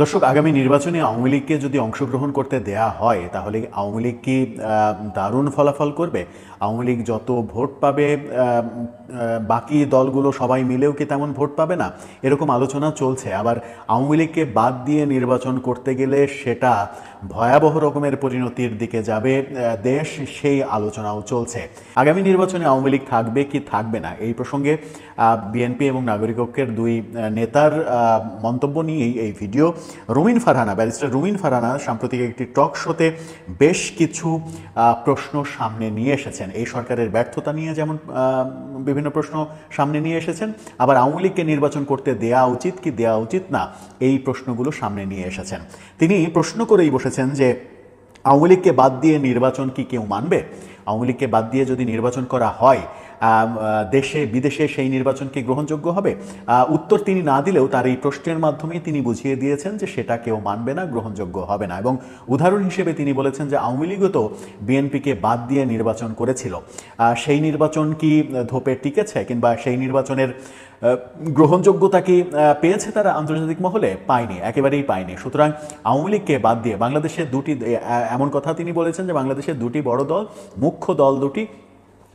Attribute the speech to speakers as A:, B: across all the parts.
A: দর্শক, আগামী নির্বাচনে আওয়ামী লীগকে যদি অংশগ্রহণ করতে দেয়া হয়, তাহলে আওয়ামী লীগ কি দারুণ ফলাফল করবে? আওয়ামী লীগ যত ভোট পাবে বাকি দলগুলো সবাই মিলেও কি তেমন ভোট পাবে না? এরকম আলোচনা চলছে। আবার আওয়ামী লীগকে বাদ দিয়ে নির্বাচন করতে গেলে সেটা ভয়াবহ রকমের পরিণতির দিকে যাবে দেশ সেই আলোচনাও চলছে। আগামী নির্বাচনে আওয়ামী লীগ থাকবে কি থাকবে না, এই প্রসঙ্গে বিএনপি এবং নাগরিক দুই নেতার মন্তব্য নিয়েই এই ভিডিও। রুমিন ফারহানা, ব্যারিস্টার রুমিন ফারহানা সাম্প্রতিক একটি টক শোতে বেশ কিছু প্রশ্ন সামনে নিয়ে এসেছেন। এই সরকারের ব্যর্থতা নিয়ে যেমন বিভিন্ন প্রশ্ন সামনে নিয়ে এসেছেন, আবার আওয়ামী লীগকে নির্বাচন করতে দেয়া উচিত কি দেয়া উচিত না, এই প্রশ্নগুলো সামনে নিয়ে এসেছেন। তিনি প্রশ্ন করেই বসেছেন যে, আওয়ামী লীগকে বাদ দিয়ে নির্বাচন কি কেউ মানবে? আওয়ামী লীগকে বাদ দিয়ে যদি নির্বাচন করা হয় দেশে, বিদেশে সেই নির্বাচন কি গ্রহণযোগ্য হবে। উত্তর তিনি না দিলেও তার এই প্রশ্নের মাধ্যমেই তিনি বুঝিয়ে দিয়েছেন যে সেটা কেউ মানবে না, গ্রহণযোগ্য হবে না। এবং উদাহরণ হিসেবে তিনি বলেছেন যে আওয়ামী লীগও তো বিএনপিকে বাদ দিয়ে নির্বাচন করেছিল। সেই নির্বাচন কি ধোপে টিকেছে কিংবা সেই নির্বাচনের গ্রহণযোগ্যতা কি পেয়েছে তারা আন্তর্জাতিক মহলে? পায়নি, একেবারেই পায়নি। সুতরাং আওয়ামী লীগকে বাদ দিয়ে বাংলাদেশের দুটি এমন কথা তিনি বলেছেন যে বাংলাদেশের দুটি বড় দল, মুখ্য দল দুটি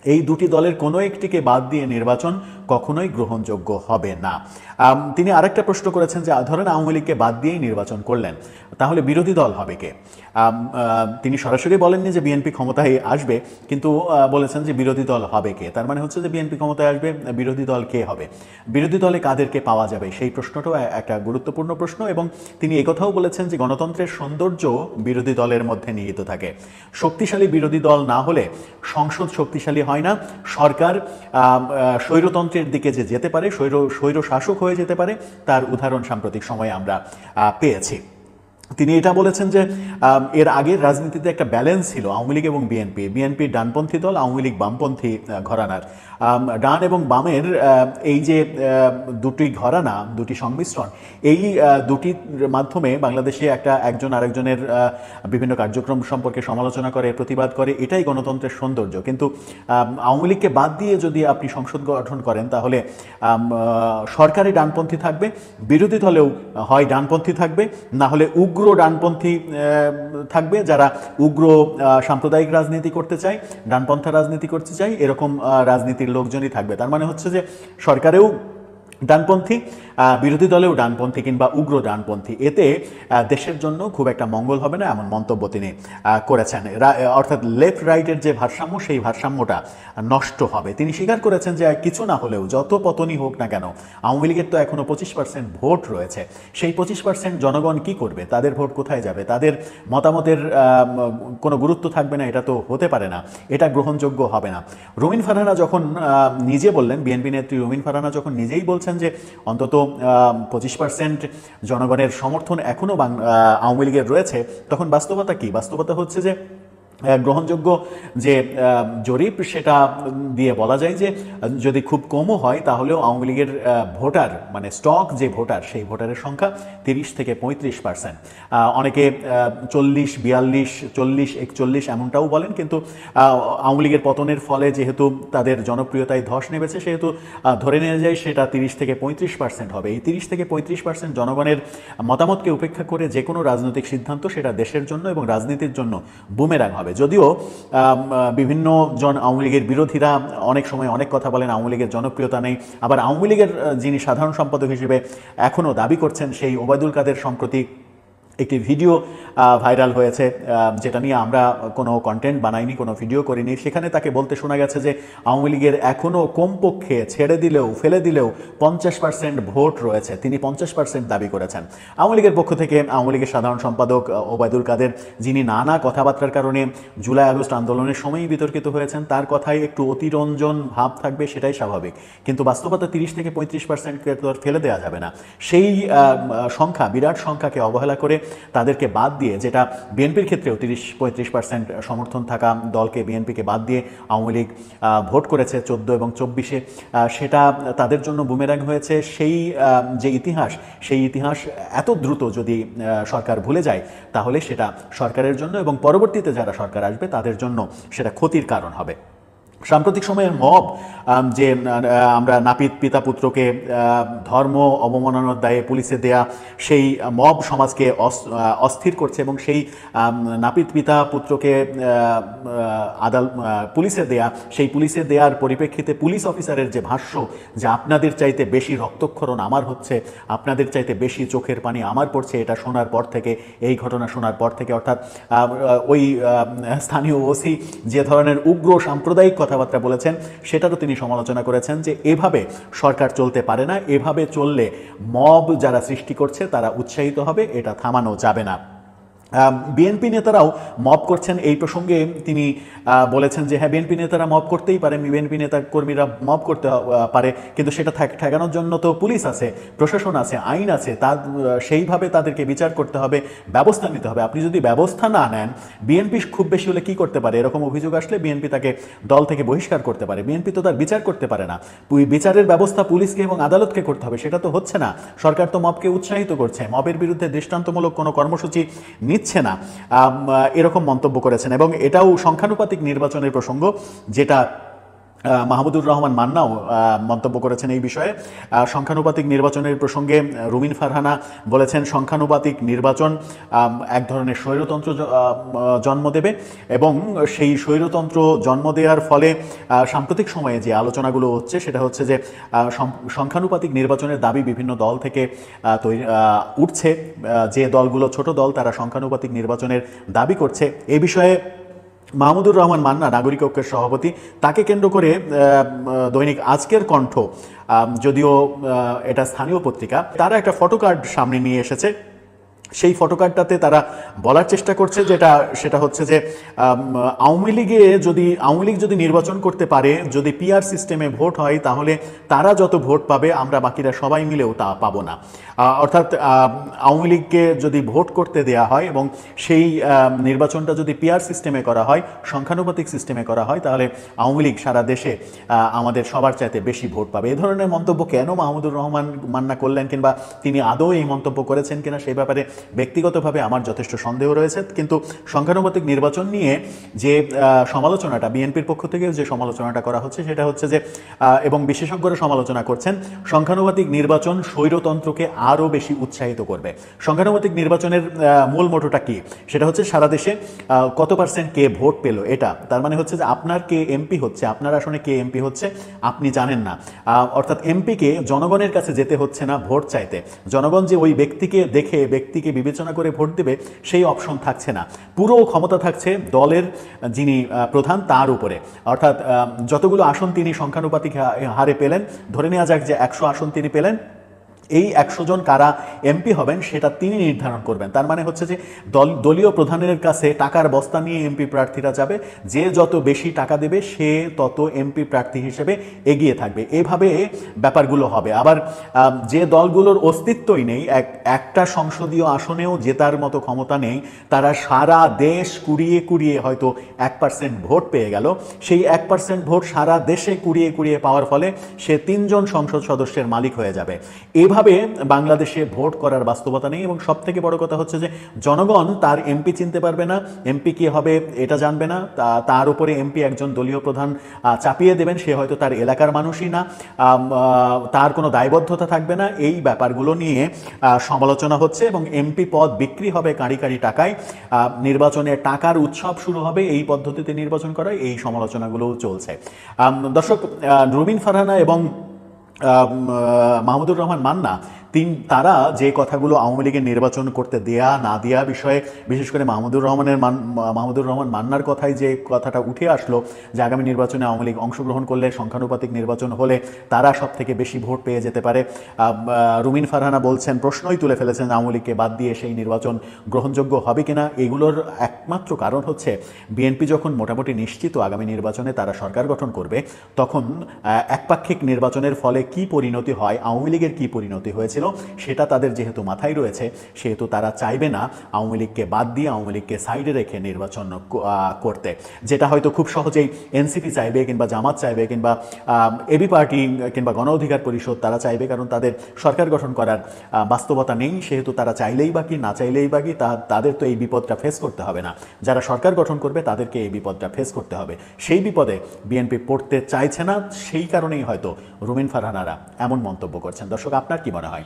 A: এই দুটি দলের কোনো একটিকে বাদ দিয়ে নির্বাচন কখনোই গ্রহণযোগ্য হবে না। তিনি আরেকটা প্রশ্ন করেছেন যে ধরেন আওয়ামী লীগকে বাদ দিয়েই নির্বাচন করলেন, তাহলে বিরোধী দল হবে কে? তিনি সরাসরি বলেননি যে বিএনপি ক্ষমতায় আসবে, কিন্তু বলেছেন যে বিরোধী দল হবে কে? তার মানে হচ্ছে যে বিএনপি ক্ষমতায় আসবে, বিরোধী দল কে হবে? বিরোধী দলে কাদেরকে পাওয়া যাবে? সেই প্রশ্নটাও একটা গুরুত্বপূর্ণ প্রশ্ন এবং তিনি একথাও বলেছেন যে গণতন্ত্রের সৌন্দর্য বিরোধী দলের মধ্যে নিহিত থাকে। শক্তিশালী বিরোধী দল না হলে সংসদ শক্তিশালী হয় না। সরকার স্বৈরতন্ত্রের দিকে যে যেতে পারে, স্বৈর স্বৈর শাসক হয়ে যেতে পারে, তার উদাহরণ সাম্প্রতিক সময়ে আমরা পেয়েছি। তিনি এটা বলেছেন যে এর আগের রাজনীতিতে একটা ব্যালেন্স ছিল, আওয়ামী লীগ এবং বিএনপি বিএনপি ডানপন্থী দল, আওয়ামী লীগ বামপন্থী ঘরানার। ডান এবং বামের এই যে দুটি ঘরানা, দুটি সংমিশ্রণ, এই দুটির মাধ্যমে বাংলাদেশে একটা একজন আরেকজনের বিভিন্ন কার্যক্রম সম্পর্কে সমালোচনা করে, প্রতিবাদ করে, এটাই গণতন্ত্রের সৌন্দর্য। কিন্তু আওয়ামী লীগকে বাদ দিয়ে যদি আপনি সংসদ গঠন করেন, তাহলে সরকারি ডানপন্থী থাকবে, বিরোধী দলেও, হয় ডানপন্থী থাকবে, না হলে উগ্র ডানপন্থী থাকবে যারা উগ্র সাম্প্রদায়িক রাজনীতি করতে চায়, ডানপন্থা রাজনীতি করতে চায়, এরকম রাজনীতির লোকজনই থাকবে। তার মানে হচ্ছে যে সরকারেও ডানপন্থী বিরোধী দলেও ডানপন্থী কিংবা উগ্র ডানপন্থী। এতে দেশের জন্য খুব একটা মঙ্গল হবে না এমন মন্তব্য তিনি করেছেন। অর্থাৎ লেফট রাইটের যে ভারসাম্য, সেই ভারসাম্যটা নষ্ট হবে। তিনি স্বীকার করেছেন যে, কিছু না হলেও, যত পতনই হোক না কেন, আওয়ামী লীগের তো এখনও পঁচিশ পার্সেন্ট ভোট রয়েছে। সেই পঁচিশ পার্সেন্ট জনগণ কি করবে? তাদের ভোট কোথায় যাবে? তাদের মতামতের কোনো গুরুত্ব থাকবে না, এটা তো হতে পারে না। এটা গ্রহণযোগ্য হবে না। রুমিন ফারহানা যখন নিজে বললেন, বিএনপি নেত্রী রুমিন ফারহানা যখন নিজেই বলছেন যে, অন্তত পঁচিশ পার্সেন্ট জনগণের সমর্থন এখনও আওয়ামী লীগের রয়েছে তখন বাস্তবতা কি? বাস্তবতা হচ্ছে যে গ্রহণযোগ্য যে জরিপ সেটা দিয়ে বলা যায় যে, যদি খুব কমও হয় তাহলেও আওয়ামী লীগের ভোটার মানে স্টক যে ভোটার, সেই ভোটারের সংখ্যা তিরিশ থেকে পঁয়ত্রিশ পার্সেন্ট। অনেকে চল্লিশ, বিয়াল্লিশ, চল্লিশ, একচল্লিশ এমনটাও বলেন কিন্তু আওয়ামী লীগের পতনের ফলে যেহেতু তাদের জনপ্রিয়তায় ধস নেমেছে, সেহেতু ধরে নেওয়া যায় সেটা তিরিশ থেকে পঁয়ত্রিশ পার্সেন্ট হবে। এই তিরিশ থেকে পঁয়ত্রিশ পার্সেন্ট জনগণের মতামতকে উপেক্ষা করে যে কোনো রাজনৈতিক সিদ্ধান্ত সেটা দেশের জন্য এবং রাজনীতির জন্য বুমেরাং হবে। যদিও আহ, বিভিন্ন জন আওয়ামী লীগের বিরোধীরা অনেক সময় অনেক কথা বলেন আওয়ামী লীগের জনপ্রিয়তা নেই। আবার আওয়ামী লীগের যিনি সাধারণ সম্পাদক হিসেবে এখনও দাবি করছেন সেই ওবায়দুল কাদের সম্প্রতি একটি ভিডিও ভাইরাল হয়েছে যেটা নিয়ে আমরা কোনো কন্টেন্ট বানাইনি, কোনো ভিডিও করিনি। সেখানে তাকে বলতে শোনা গেছে যে, আওয়ামী লীগের এখনও কমপক্ষে ছেড়ে দিলেও, ফেলে দিলেও পঞ্চাশ পার্সেন্ট ভোট রয়েছে। তিনি পঞ্চাশ পার্সেন্ট দাবি করেছেন। আওয়ামী লীগের পক্ষ থেকে আওয়ামী লীগের সাধারণ সম্পাদক ওবায়দুল কাদের, যিনি নানা কথাবার্তার কারণে জুলাই আগস্ট আন্দোলনের সময়ই বিতর্কিত হয়েছেন, তার কথায় একটু অতিরঞ্জন ভাব থাকবে, সেটাই স্বাভাবিক। কিন্তু বাস্তবতা তিরিশ থেকে পঁয়ত্রিশ পার্সেন্টকে তো ফেলে দেওয়া যাবে না। সেই সংখ্যা, বিরাট সংখ্যাকে অবহেলা করে তাদেরকে বাদ দিয়ে, যেটা বিএনপির ক্ষেত্রেও তিরিশ, পঁয়ত্রিশ পার্সেন্ট সমর্থন থাকা দলকে বিএনপিকে বাদ দিয়ে আওয়ামী লীগ ভোট করেছে চোদ্দ এবং চব্বিশে সেটা তাদের জন্য বুমেরাং হয়েছে। সেই যে ইতিহাস, সেই ইতিহাস এত দ্রুত যদি সরকার ভুলে যায়, তাহলে সেটা সরকারের জন্য এবং পরবর্তীতে যারা সরকার আসবে, তাদের জন্য সেটা ক্ষতির কারণ হবে। সাম্প্রতিক সময়ের মব যে আমরা নাপিত পিতা পুত্রকে ধর্ম অবমাননার দায়ে পুলিশে দেয়া সেই মব সমাজকে অস- অস্থির করছে এবং সেই নাপিত পিতা পুত্রকে আদাল পুলিশে দেয়া, সেই পুলিশে দেওয়ার পরিপ্রেক্ষিতে পুলিশ অফিসারের যে ভাষ্য যে আপনাদের চাইতে বেশি রক্তক্ষরণ আমার হচ্ছে, আপনাদের চাইতে বেশি চোখের পানি আমার পড়ছে, এটা শোনার পর থেকে, এই ঘটনা শোনার পর থেকে, অর্থাৎ ওই স্থানীয় ওসি যে ধরনের উগ্র সাম্প্রদায়িক কথাবার্তা বলেছেন সেটারও তিনি সমালোচনা করেছেন যে এভাবে সরকার চলতে পারে না, এভাবে চললে মব যারা সৃষ্টি করছে তারা উৎসাহিত হবে, এটা থামানো যাবে না। বিএনপি নেতারাও মব করছেন এই প্রসঙ্গে তিনি বলেছেন যে হ্যাঁ বিএনপি নেতারা মব করতেই পারে বিএনপি নেতা কর্মীরা মব করতে পারে কিন্তু সেটা ঠেকানোর জন্য তো পুলিশ আছে প্রশাসন আছে আইন আছে আহ, সেইভাবে তাদেরকে বিচার করতে হবে ব্যবস্থা নিতে হবে। আপনি যদি ব্যবস্থা না নেন বিএনপি খুব বেশি হলে কি করতে পারে? এরকম অভিযোগ আসলে বিএনপি তাকে দল থেকে বহিষ্কার করতে পারে। বিএনপি তো তার বিচার করতে পারে না। বিচারের ব্যবস্থা পুলিশকে এবং আদালতকে করতে হবে সেটা তো হচ্ছে না। সরকার তো মবকে উৎসাহিত করছে। মবের বিরুদ্ধে দৃষ্টান্তমূলক কোনো কর্মসূচি নিচ্ছে না এরকম মন্তব্য করেছেন। এবং এটাও সংখ্যানুপাতিক নির্বাচনের প্রসঙ্গ যেটা মাহমুদুর রহমান মান্নাও মন্তব্য করেছেন এই বিষয়ে। সংখ্যানুপাতিক নির্বাচনের প্রসঙ্গে রুমিন ফারহানা বলেছেন, সংখ্যানুপাতিক নির্বাচন এক ধরনের স্বৈরতন্ত্র জন্ম দেবে এবং সেই স্বৈরতন্ত্র জন্ম দেওয়ার ফলে সাম্প্রতিক সময়ে যে আলোচনাগুলো হচ্ছে, সেটা হচ্ছে যে সংখ্যানুপাতিক নির্বাচনের দাবি বিভিন্ন দল থেকে তৈরি উঠছে। যে দলগুলো ছোট দল, তারা সংখ্যানুপাতিক নির্বাচনের দাবি করছে। এ বিষয়ে মাহমুদুর রহমান মান্না, নাগরিক ঐক্যের সভাপতি, তাকে কেন্দ্র করে দৈনিক আজকের কণ্ঠ যদিও এটা স্থানীয় পত্রিকা, তারা একটা ফটো কার্ড সামনে নিয়ে এসেছে। সেই ফটোকার্ডটাতে তারা বলার চেষ্টা করছে, যেটা, সেটা হচ্ছে যে আওয়ামী লীগে যদি, আওয়ামী লীগ যদি নির্বাচন করতে পারে, যদি পিআর সিস্টেমে ভোট হয়, তাহলে তারা যত ভোট পাবে, আমরা বাকিরা সবাই মিলেও তা পাবো না। অর্থাৎ আওয়ামী লীগকে যদি ভোট করতে দেয়া হয় এবং সেই নির্বাচনটা যদি পিআর সিস্টেমে করা হয়, সংখ্যানুপাতিক সিস্টেমে করা হয়, তাহলে আওয়ামী লীগ সারা দেশে আমাদের সবার চাইতে বেশি ভোট পাবে। এ ধরনের মন্তব্য কেন মাহমুদুর রহমান মান্না করলেন কিংবা তিনি আদৌ এই মন্তব্য করেছেন কিনা সেই ব্যাপারে ব্যক্তিগতভাবে আমার যথেষ্ট সন্দেহ রয়েছে, কিন্তু সংখ্যানুপাতিক নির্বাচন নিয়ে যে সমালোচনাটা, বিএনপির পক্ষ থেকে যে সমালোচনাটা করা হচ্ছে সেটা হচ্ছে যে এবং বিশেষজ্ঞরা সমালোচনা করছেন, সংখ্যানুপাতিক নির্বাচন স্বৈরতন্ত্রকে আরও বেশি উৎসাহিত করবে। সংখ্যানুপাতিক নির্বাচনের মূল মোটোটা কি? সেটা হচ্ছে সারা দেশে কত পার্সেন্ট কে ভোট পেল এটা? তার মানে হচ্ছে যে আপনার কে এমপি হচ্ছে, আপনার আসনে কে এমপি হচ্ছে, আপনি জানেন না। অর্থাৎ এমপিকে জনগণের কাছে যেতে হচ্ছে না ভোট চাইতে। জনগণ যে ওই ব্যক্তিকে দেখে, ব্যক্তিকে বিবেচনা করে ভোট দেবে, সেই অপশন থাকছে না। পুরো ক্ষমতা থাকছে দলের যিনি প্রধান, তার উপরে। অর্থাৎ যতগুলো আসন তিনি সংখ্যানুপাতিক হারে পেলেন, ধরে নেওয়া যাক যে একশো আসন তিনি পেলেন এই একশো জন কারা এমপি হবেন, সেটা তিনি নির্ধারণ করবেন। তার মানে হচ্ছে যে দল, দলীয় প্রধানের কাছে টাকার বস্তা নিয়ে এমপি প্রার্থীরা যাবে। যে যত বেশি টাকা দেবে, সে তত এমপি প্রার্থী হিসেবে এগিয়ে থাকবে। এভাবে ব্যাপারগুলো হবে। আবার যে দলগুলোর অস্তিত্বই নেই, এক, একটা সংসদীয় আসনেও জেতার মতো ক্ষমতা নেই, তারা সারা দেশ কুড়িয়ে কুড়িয়ে হয়তো এক পার্সেন্ট ভোট পেয়ে গেল। সেই এক পার্সেন্ট ভোট সারা দেশে কুড়িয়ে কুড়িয়ে পাওয়ার ফলে সে তিনজন সংসদ সদস্যের মালিক হয়ে যাবে। এভাবে বাংলাদেশে ভোট করার বাস্তবতা নেই এবং সব থেকে বড় কথা হচ্ছে যে জনগণ তার এমপি চিনতে পারবে না। এমপি কি হবে এটা জানবে না। তার উপরে এমপি একজন দলীয় প্রধান চাপিয়ে দেবেন। সে হয়তো তার এলাকার মানুষই না। তার কোনো দায়বদ্ধতা থাকবে না। এই ব্যাপারগুলো নিয়ে সমালোচনা হচ্ছে এবং এমপি পদ বিক্রি হবে কাঁড়ি কাঁড়ি টাকায়। নির্বাচনে টাকার উৎসব শুরু হবে এই পদ্ধতিতে নির্বাচন করা এই সমালোচনাগুলোও চলছে। দর্শক রুবিন ফারহানা এবং মাহমুদুর রহমান মান্না তিন, তারা যে কথাগুলো আওয়ামী লীগের নির্বাচন করতে দেয়া না দেয়া বিষয়ে, বিশেষ করে মাহমুদুর রহমানের মান, মাহমুদুর রহমান মান্নার কথায় যে কথাটা উঠে আসলো যে আগামী নির্বাচনে আওয়ামী লীগ অংশগ্রহণ করলে সংখ্যানুপাতিক নির্বাচন হলে তারা সব থেকে বেশি ভোট পেয়ে যেতে পারে। রুমিন ফারহানা বলছেন, প্রশ্নই তুলে ফেলেছেন আওয়ামী লীগকে বাদ দিয়ে সেই নির্বাচন গ্রহণযোগ্য হবে কিনা। এগুলোর একমাত্র কারণ হচ্ছে, বিএনপি যখন মোটামুটি নিশ্চিত আগামী নির্বাচনে তারা সরকার গঠন করবে, তখন একপাক্ষিক নির্বাচনের ফলে কি পরিণতি হয়, আওয়ামী লীগের কী পরিণতি হয়েছে হয়েছিল সেটা তাদের যেহেতু মাথায় রয়েছে, সেহেতু তারা চাইবে না আওয়ামী লীগকে বাদ দিয়ে আওয়ামী লীগকে সাইডে রেখে নির্বাচন করতে। যেটা হয়তো খুব সহজেই এনসিপি চাইবে কিংবা জামাত চাইবে কিংবা এবি পার্টি কিংবা গণ অধিকার পরিষদ তারা চাইবে, কারণ তাদের সরকার গঠন করার বাস্তবতা নেই, সেহেতু তারা চাইলেই বাকি না চাইলেই বাকি তা, তাদের তো এই বিপদটা ফেস করতে হবে না। যারা সরকার গঠন করবে তাদেরকে এই বিপদটা ফেস করতে হবে। সেই বিপদে বিএনপি পড়তে চাইছে না, সেই কারণেই হয়তো রুমিন ফারহানারা এমন মন্তব্য করছেন। দর্শক, আপনার কি মনে হয়?